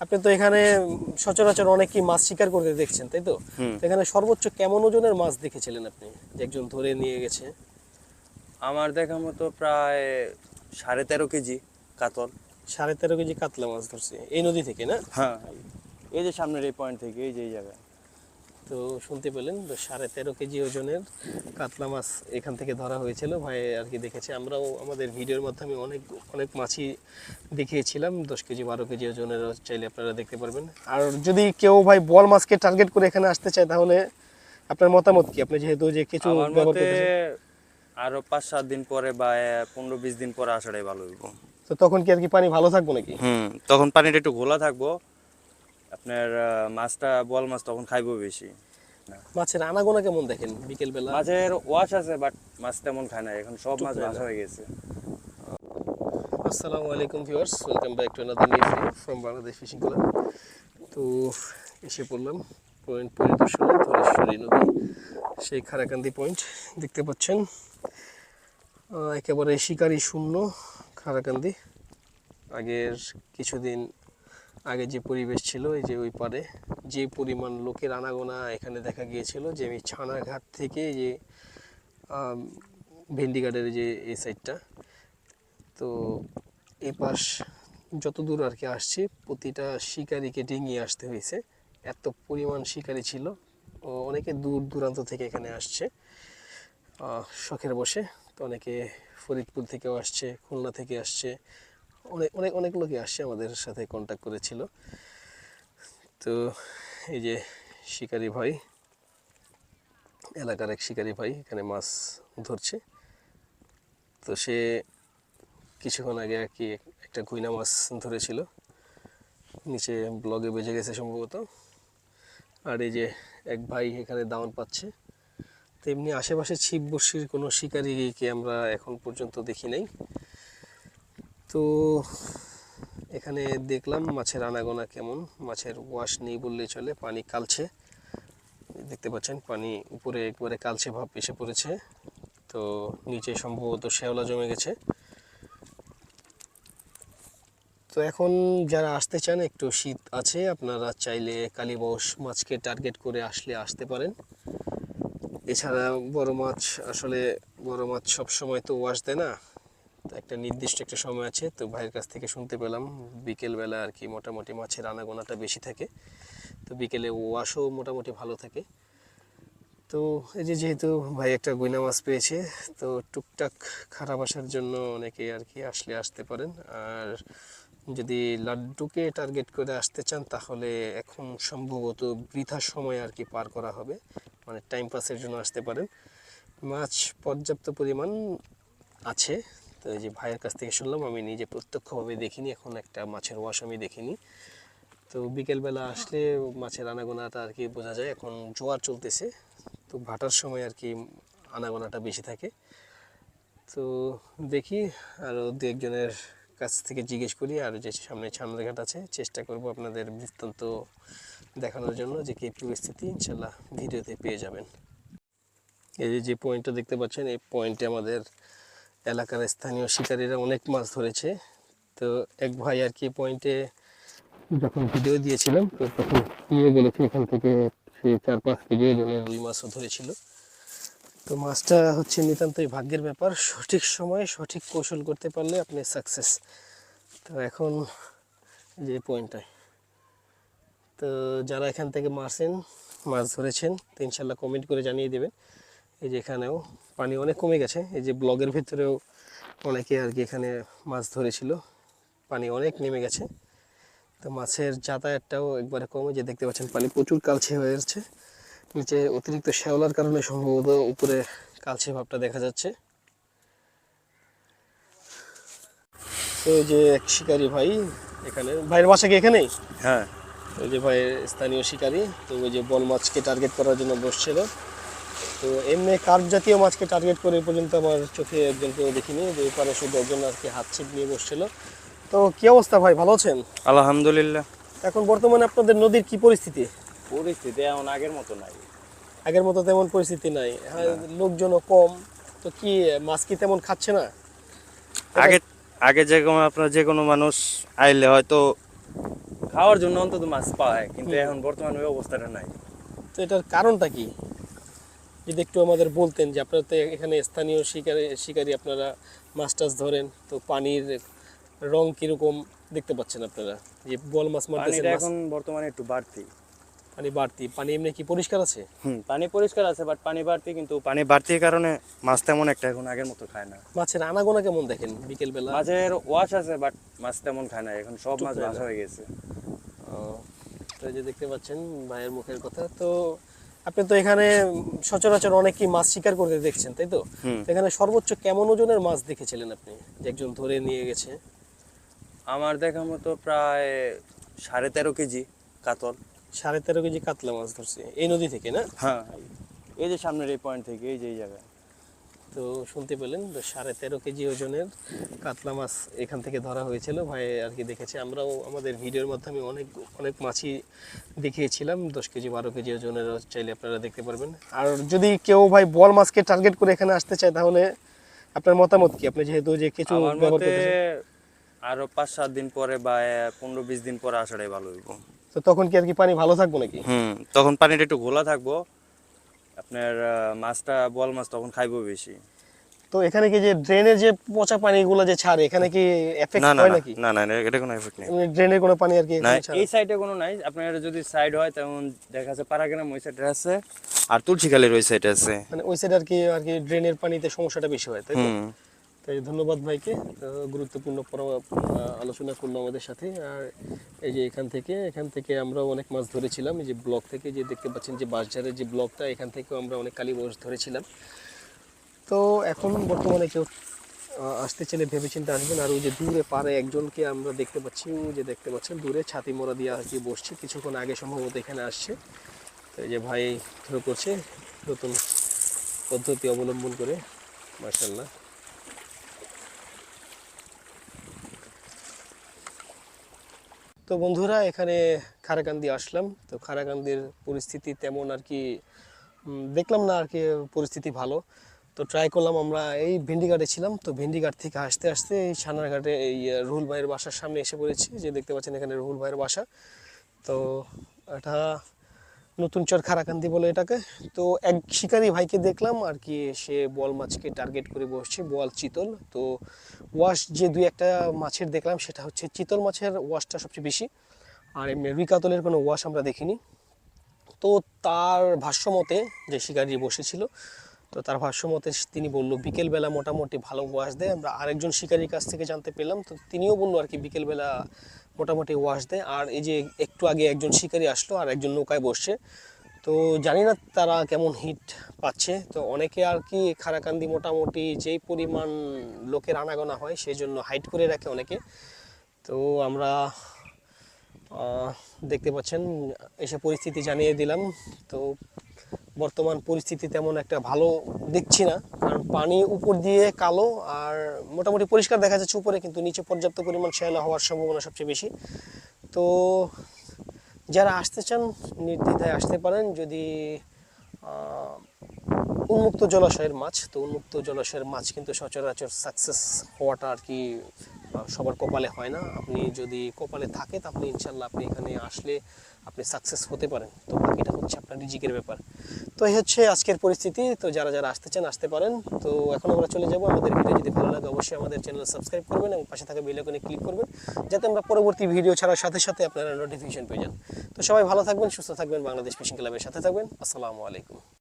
আপনি তো এখানে সচরাচর অনেকেই মাছ শিকার করতে দেখছেন তাই তো? এখানে সর্বোচ্চ কেমন ওজনের মাছ দেখেছিলেন আপনি যে একজন ধরে নিয়ে গেছে? আমার দেখা মতো প্রায় সাড়ে তেরো কেজি কাতল। সাড়ে তেরো কেজি কাতলা মাছ ধরছে এই নদী থেকে না? হ্যাঁ। এই যে সামনের এই পয়েন্ট থেকে এই যে এই জায়গায়। তো শুনতে পেলেন সাড়ে তেরো কেজি ওজনের কাতলা মাছ এখান থেকে ধরা হয়েছিল। ভাই আর কি দেখেছে আমরাও আমাদের ভিডিওর মাধ্যমে অনেক অনেক মাছই দেখিয়েছিলাম দশ কেজি বারো কেজি ওজনের চাইলে আপনারা দেখতে পারবেন। আর যদি কেউ ভাই বল মাছকে টার্গেট করে এখানে আসতে চায় তাহলে আপনার মতামত কি? আপনি যেহেতু যে কিছু আরও পাঁচ সাত দিন পরে বা পনেরো বিশ দিন পরে আসাটাই ভালো হইব। তো তখন কি আর কি পানি ভালো থাকব নাকি? হুম তখন পানিটা একটু ঘোলা থাকব। আপনার মাছটা বল মাছ তখন খাইবো বেশি। মাছের আনাগোনা কেমন দেখেন বিকেল বেলা মাছের ওয়াশ আছে বাট মাছ তেমন খায় না এখন সব মাছ না। হয়ে গেছে। আসসালামু আলাইকুম viewers welcome back to another new video from Bangladesh fishing club তো এসে পড়লাম পয়েন্ট পরিদর্শনে ধরেশ্বরী নদী সেই খারাকান্দি পয়েন্ট দেখতে পাচ্ছেন। একেবারে শিকারি শূন্য খারাকান্দি। আগের কিছুদিন আগে যে পরিবেশ ছিল, এই যে ওই পারে যে পরিমাণ লোকের আনাগোনা এখানে দেখা গিয়েছিল, যে আমি ছানাঘাট থেকে যে ভেন্ডিঘাটের যে এই সাইডটা, তো এই পাশ যত দূর আর কি আসছি, প্রতিটা শিকারিকে ডিঙিয়ে আসতে হয়েছে। এত পরিমাণ শিকারি ছিল, ও অনেকে দূর দূরান্ত থেকে এখানে আসছে শখের বসে, তো অনেকে ফরিদপুর থেকেও আসছে, খুলনা থেকে আসছে অনেক অনেক অনেক লোকই আসছে আমাদের সাথে কন্ট্যাক্ট করেছিল। তো এই যে শিকারি ভাই, এলাকার এক শিকারি ভাই এখানে মাছ ধরছে। তো সে কিছুক্ষণ আগে আর কি একটা গুইনা মাছ ধরেছিল। নিচে ব্লগে বেজে গেছে সম্ভবত। আর এই যে এক ভাই এখানে দাওয়ান পাচ্ছে। তেমনি আশেপাশে ছিপ বড়শির কোনো শিকারীকে আমরা এখন পর্যন্ত দেখি নাই। তো এখানে দেখলাম মাছের আনাগোনা কেমন। মাছের ওয়াশ নেই বললেই চলে, পানি কালছে। দেখতে পাচ্ছেন, পানি উপরে একবারে কালছে ভাব এসে পড়েছে। তো নিচে সম্ভবত শ্যাওলা জমে গেছে। তো এখন যারা আসতে চান, একটু শীত আছে, আপনারা চাইলে কালীবস মাছকে টার্গেট করে আসলে আসতে পারেন। এছাড়া বড় মাছ, আসলে বড় মাছ সব সময় তো ওয়াশ দেয় না। একটা নির্দিষ্ট একটা সময় আছে, তো ভাইয়ের কাছ থেকে শুনতে পেলাম, বিকেলবেলা আর কি মোটামুটি মাছের আনাগোনাটা বেশি থাকে। তো বিকেলে ওয়াশও মোটামুটি ভালো থাকে। তো এই যে যেহেতু ভাই একটা গুইনা মাছ পেয়েছে, তো টুকটাক খারাপ আসার জন্য অনেকে আর কি আসলে আসতে পারেন। আর যদি লাড্ডুকে টার্গেট করে আসতে চান, তাহলে এখন সম্ভবত বৃথা সময় আর কি পার করা হবে। মানে টাইম পাসের জন্য আসতে পারেন। মাছ পর্যাপ্ত পরিমাণ আছে তো এই যে ভাইয়ের কাছ থেকে শুনলাম, আমি নিজে প্রত্যক্ষভাবে দেখিনি, এখন একটা মাছের ওয়াশ আমি দেখিনি। তো বিকেলবেলা আসলে মাছের আনাগোনাটা আর কি বোঝা যায়, এখন জোয়ার চলতেছে। তো ভাটার সময় আর কি আনাগোনাটা বেশি থাকে। তো দেখি আরও দু একজনের কাছ থেকে জিজ্ঞেস করি, আর যে সামনে ছামরাঘাট আছে, চেষ্টা করব আপনাদের বৃত্তান্ত দেখানোর জন্য যে কী পরিস্থিতি, ইনশাল্লাহ ভিডিওতে পেয়ে যাবেন। এই যে পয়েন্টটা দেখতে পাচ্ছেন, এই পয়েন্টে আমাদের এলাকার স্থানীয় শিকারীরা অনেক মাছ ধরেছে। তো এক ভাই আর কি পয়েন্টে যখন ভিডিও দিয়েছিলাম, তো তখন নিয়ে বলেছে এখান থেকে সে চার পাঁচ কেজি ওজনের রুই মাছও ধরেছিল। তো মাছটা হচ্ছে নিতান্তই ভাগ্যের ব্যাপার, সঠিক সময়ে সঠিক কৌশল করতে পারলে আপনি সাকসেস তো এখন যে পয়েন্টটায় তো যারা এখান থেকে মারছেন, মাছ ধরেছেন, তো ইনশাল্লাহ কমেন্ট করে জানিয়ে দেবেন। এই যে এখানেও পানি অনেক কমে গেছে। এই যে ব্লগের ভিতরেও অনেকে আর কি এখানে মাছ ধরেছিল। পানি অনেক নেমে গেছে। তো মাছের যাতায়াতটাও একবারে কমে যে দেখতে পাচ্ছেন পানি প্রচুর কালছে হয়ে যাচ্ছে। নিচে অতিরিক্ত শ্যাওলার কারণে সম্ভবত উপরে কালছে ভাবটা দেখা যাচ্ছে। তো এই যে এক শিকারি ভাই এখানে ভাইয়ের বাসা কি এখানেই? হ্যাঁ। ওই যে ভাইয়ের স্থানীয় শিকারী তো ওই যে বল মাছকে টার্গেট করার জন্য বসছিল। তো এমনি কার্প জাতীয় মাছকে টার্গেট করে পর্যন্ত আমার চোখে একজনকেও দেখিনি যে ওপারে শুধু একজন আর কি হাত ছিপ নিয়ে বসছিল। তো কি অবস্থা ভাই ভালো আছেন? আলহামদুলিল্লাহ। এখন বর্তমানে আপনাদের নদীর কি পরিস্থিতি? পরিস্থিতি এখন আগের মতো নাই। আগের মতো তেমন পরিস্থিতি নাই। হ্যাঁ লোকজনও কম। তো কি মাছ কি তেমন খাচ্ছে না? আগে আগে যে কোনো আপনার যে কোনো মানুষ আইলে হয়তো খাওয়ার জন্য অন্তত মাছ পায় কিন্তু এখন বর্তমানে ওই অবস্থাটা নাই। তো এটার কারণটা কি? যদি একটু আমাদের বলতেন যে আপনারা তো এখানে স্থানীয় শিকারি শিকারী আপনারা মাছ টাছ ধরেন তো পানির রং কীরকম দেখতে পাচ্ছেন আপনারা? যে বল মাছ মারতেছেন এখন বর্তমানে একটু বাড়তি। পানি বাড়তি। পানি এমনি কি পরিষ্কার আছে? হুম পানি পরিষ্কার আছে বাট পানি বাড়তি কিন্তু পানি বাড়তির কারণে মাছ তেমন একটা এখন আগের মতো খায় না। মাছের আনাগোনা কেমন দেখেন বিকেল বেলা মাছের ওয়াশ আছে বাট মাছ তেমন খায় না এখন সব মাছ ভাষা হয়ে গেছে। তো যে দেখতে পাচ্ছেন ভাইয়ের মুখের কথা তো আপনি তো এখানে সচরাচর অনেকেই মাছ শিকার করতে দেখছেন তাই তো? এখানে সর্বোচ্চ কেমন ওজনের মাছ দেখেছিলেন আপনি যে একজন ধরে নিয়ে গেছে? আমার দেখা মতো প্রায় সাড়ে তেরো কেজি কাতল। সাড়ে তেরো কেজি কাতলা মাছ ধরছে এই নদী থেকে না? হ্যাঁ এই যে সামনের এই পয়েন্ট থেকে এই যে এই জায়গায়। তো শুনতে পেলেন সাড়ে তেরো কেজি ওজনের কাতলা মাছ এখান থেকে ধরা হয়েছিল। ভাই আর কি দেখেছে আমরাও আমাদের ভিডিওর মাধ্যমে অনেক অনেক মাছই দেখিয়েছিলাম। দশ কেজি বারো কেজি ওজনের চাইলে আপনারা দেখতে পারবেন। আর যদি কেউ ভাই বল মাছকে টার্গেট করে এখানে আসতে চায় তাহলে আপনার মতামত কি? আপনি যেহেতু যে কিছু আরও পাঁচ সাত দিন পরে বা পনেরো বিশ দিন পরে আসাটাই ভালো হইব। তো তখন কি আর কি পানি ভালো থাকব নাকি? হুম তখন পানিটা একটু ঘোলা থাকব। আপনার মাছটা বল মাছ তখন খাইবো বেশি। তো এখানে কি যে ড্রেনের যে পচা পানিগুলো যে ছাড়ে এখানে কি এফেক্ট হয় নাকি? না না না, এটা কোনো এফেক্ট নেই। ড্রেনের কোনো পানি আর কি না এই সাইডে কোনো নাই। আপনার যদি সাইড হয় তেমন দেখা যাচ্ছে পারাগ্রাম ওই সাইডে আছে আর তুলসীখালের ওই সাইডে আছে। মানে ওই সাইড আর কি আর কি ড্রেনের পানিতে সমস্যাটা বেশি হয় তাই তো? তাই ধন্যবাদ ভাইকে। গুরুত্বপূর্ণ আলোচনা করল আমাদের সাথে। আর এই যে এখান থেকে এখান থেকে আমরা অনেক মাছ ধরেছিলাম। এই যে ব্লক থেকে যে দেখতে পাচ্ছেন যে বাঁশঝাড়ের যে ব্লকটা, এখান থেকেও আমরা অনেক কালী মাছ ধরেছিলাম। তো এখন বর্তমানে কেউ আসতে চাইলে ভেবে চিন্তে আসবেন। আর ওই যে দূরে পারে একজনকে আমরা দেখতে পাচ্ছি। যে দেখতে পাচ্ছেন, দূরে ছাতি মোড়া দিয়ে আর কি বসছে। কিছুক্ষণ আগে সম্ভবত এখানে আসছে। তো এই যে ভাই থ্রো করছে নতুন পদ্ধতি অবলম্বন করে মার্শাল্লাহ তো বন্ধুরা, এখানে খারাকান্দি আসলাম। তো খারাকান্দির পরিস্থিতি তেমন আর কি দেখলাম না আর কি পরিস্থিতি ভালো। তো ট্রাই করলাম আমরা, এই ভেন্ডিঘাটে ছিলাম। তো ভেন্ডিঘাট থেকে আসতে আসতে এই সানারঘাটে এই রুহুল ভাইয়ের বাসার সামনে এসে পড়েছি। যে দেখতে পাচ্ছেন এখানে রুহুল ভাইয়ের বাসা। তো এটা নতুন চর খারাকান্দি বলে এটাকে। তো এক শিকারি ভাইকে দেখলাম আর কি, সে বল মাছকে টার্গেট করে বসছে, বল চিতল। তো ওয়াশ যে দুই একটা মাছের দেখলাম, সেটা হচ্ছে চিতল মাছের ওয়াশটা সবচেয়ে বেশি। আর এমনি রুই কাতলের কোনো ওয়াশ আমরা দেখিনি। তো তার ভাষ্য মতে যে শিকারি বসেছিল তো তার ভাষ্যমতে তিনি বলল, বিকেলবেলা মোটামুটি ভালো ওয়াশ দেয়। আমরা আরেকজন শিকারীর কাছ থেকে জানতে পেলাম। তো তিনিও বলল আর কি, বিকেলবেলা মোটামুটি ওয়াশ দেয়। আর এই যে একটু আগে একজন শিকারি আসলো আর একজন নৌকায় বসছে। তো জানি না তারা কেমন হিট পাচ্ছে। তো অনেকে আর কি খারাকান্দি মোটামুটি যেই পরিমাণ লোকের আনাগোনা হয় সেই জন্য হাইট করে রাখে অনেকে। তো আমরা দেখতে পাচ্ছেন, এসে পরিস্থিতি জানিয়ে দিলাম। তো বর্তমান পরিস্থিতি তেমন একটা ভালো দেখছি না, কারণ পানি উপর দিয়ে কালো আর মোটামুটি পরিষ্কার দেখা যাচ্ছে উপরে, কিন্তু নিচে পর্যাপ্ত পরিমাণ শ্যাওলা হওয়ার সম্ভাবনা সবচেয়ে বেশি। তো যারা আসতে চান, নির্দ্বিধায় আসতে পারেন। যদি উন্মুক্ত জলাশয়ের মাছ, তো উন্মুক্ত জলাশয়ের মাছ কিন্তু সচরাচর সাকসেস হওয়াটা আর কি সবার কপালে হয় না। আপনি যদি কপালে থাকে তাহলে ইনশাল্লাহ আপনি এখানে আসলে আপনি সাকসেস হতে পারেন। তো বাকিটা হচ্ছে আপনার রিজিকের ব্যাপার। তো এই হচ্ছে আজকের পরিস্থিতি। তো যারা যারা আসতে চান, আসতে পারেন। তো এখন আমরা চলে যাব আমাদের ভিডিও যদি ভালো লাগে, অবশ্যই আমাদের চ্যানেল সাবস্ক্রাইব করবেন এবং পাশে থাকা বেল আইকনে ক্লিক করবেন, যাতে আমরা পরবর্তী ভিডিও ছাড়ার সাথে সাথে আপনারা নোটিফিকেশন পেয়ে যান। তো সবাই ভালো থাকবেন, সুস্থ থাকবেন। বাংলাদেশ ফিশিং ক্লাবের সাথে থাকবেন। আসসালামু আলাইকুম।